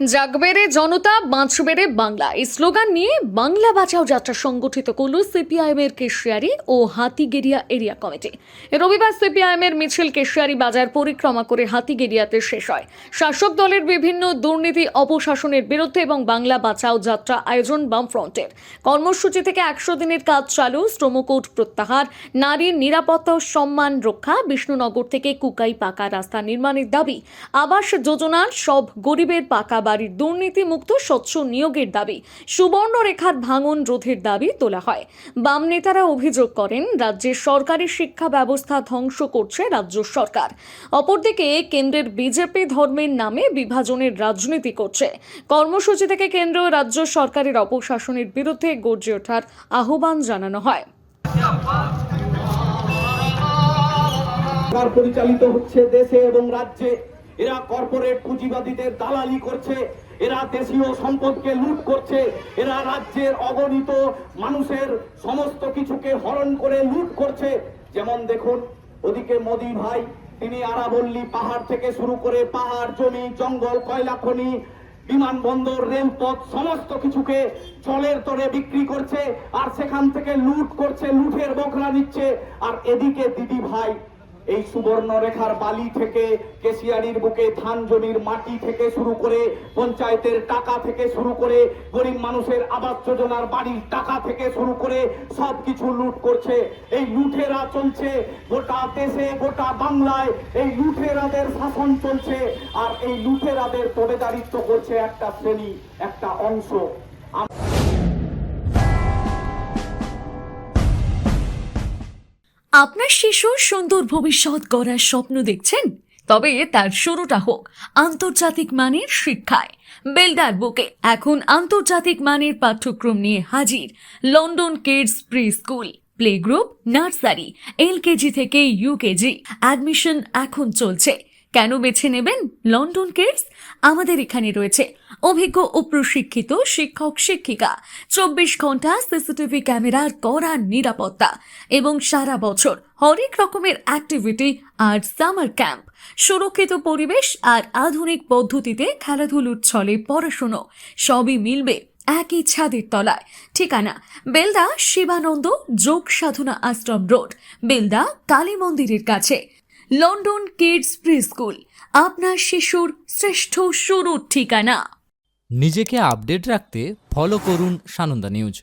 জাগবেরে জনতা, বাঁচবেরে বাংলা। এই স্লোগান নিয়ে বাংলা বাঁচাও যাত্রা সংগঠিত করল সিপিআইএম এর কেশিয়ারি ও হাতিগেরিয়া এরিয়া কমিটি। রবিবার সিপিআইএম এর মিছিল কেশিয়ারি বাজার পরিক্রমা করে হাতিগেরিয়াতে শেষ হয়। শাসক দলের বিভিন্ন দুর্নীতি, অপশাসনের বিরুদ্ধে এবং বাংলা বাঁচাও যাত্রা আয়োজন বামফ্রন্টের। কর্মসূচি থেকে একশো দিনের কাজ চালু, শ্রমকোট প্রত্যাহার নারীর নিরাপত্তা ও সম্মান রক্ষা, বিষ্ণুনগর থেকে কুকাই পাকা রাস্তা নির্মাণের দাবি, আবাস যোজনার সব গরিবের পাকা বাড়ির দুর্নীতি মুক্ত স্বচ্ছ নিয়োগের দাবি। সুবর্ণরেখার ভাঙন রোধের দাবি তোলা হয়। বাম নেতারা অভিযোগ করেন, রাজ্যের সরকারি শিক্ষা ব্যবস্থা ধ্বংস করছে রাজ্য সরকার। অপরদিকে, কেন্দ্রের বিজেপি ধর্মের নামে বিভাজনের রাজনীতি করছে। কর্মসূচি থেকে কেন্দ্র রাজ্য সরকারের অপশাসনের বিরুদ্ধে গর্জে ওঠার আহ্বান জানানো হয়। পরিচালিত হচ্ছে দেশে এবং রাজ্যে এরা কর্পোরেট পুঁজিবাদীদের দালালি করছে, এরা দেশীয় সম্পদকে লুট করছে, এরা রাজ্যের অগণিত মানুষের সমস্ত কিছুকে হরণ করে লুট করছে। যেমন দেখুন, ওদিকে মোদি ভাই, তিনি আরাবল্লী পাহাড় থেকে শুরু করে পাহাড়, জমি, জঙ্গল, কয়লা, খনি, বিমানবন্দর, রেলপথ, সমস্ত কিছুকে জলের তরে বিক্রি করছে, আর সেখান থেকে লুট করছে, লুটের বখরা নিচ্ছে। আর এদিকে দিদি ভাই এই সুবর্ণ রেখার বালি থেকে কেশিয়ারির বুকে ধান জমির মাটি থেকে শুরু করে পঞ্চায়েতের টাকা থেকে শুরু করে গরিব মানুষের আবাস যোজনার বাড়ির টাকা থেকে শুরু করে সব কিছু লুট করছে। এই লুঠেরা চলছে গোটা দেশে, গোটা বাংলায়। এই লুঠেরাদের শাসন চলছে আর এই লুঠেরাদের তবেদারিত্ব করছে একটা শ্রেণি, একটা অংশ। আপনার শিশু সুন্দর ভবিষ্যৎ গড়ার স্বপ্ন দেখছেন? তবে তার শুরুটা হোক আন্তর্জাতিক মানের শিক্ষায়। বেলদার বুকে এখন আন্তর্জাতিক মানের পাঠ্যক্রম নিয়ে হাজির London kids pre school play group, nursery LKG থেকে ইউকেজি অ্যাডমিশন এখন চলছে। কেন বেছে নেবেন? লন্ডন কিডস আমাদের এখানে রয়েছে। অভিজ্ঞ ও প্রশিক্ষিত শিক্ষক, শিক্ষিকা। চব্বিশ ঘণ্টা সিসিটিভি ক্যামেরার কড়া নিরাপত্তা এবং সারা বছর হরেক রকমের অ্যাক্টিভিটি আর সামার ক্যাম্প সুরক্ষিত পরিবেশ আর আধুনিক পদ্ধতিতে খেলাধুলোর ছলে পড়াশুনো, সবই মিলবে একই ছাদের তলায়। ঠিকানা, বেলদা শিবানন্দ যোগ সাধনা আশ্রম রোড, বেলদা কালী মন্দিরের কাছে। লন্ডন কিডস প্রি স্কুল, আপনার শিশুর শ্রেষ্ঠ শুরুর ঠিকানা। নিজেকে আপডেট রাখতে ফলো করুন সানন্দা নিউজ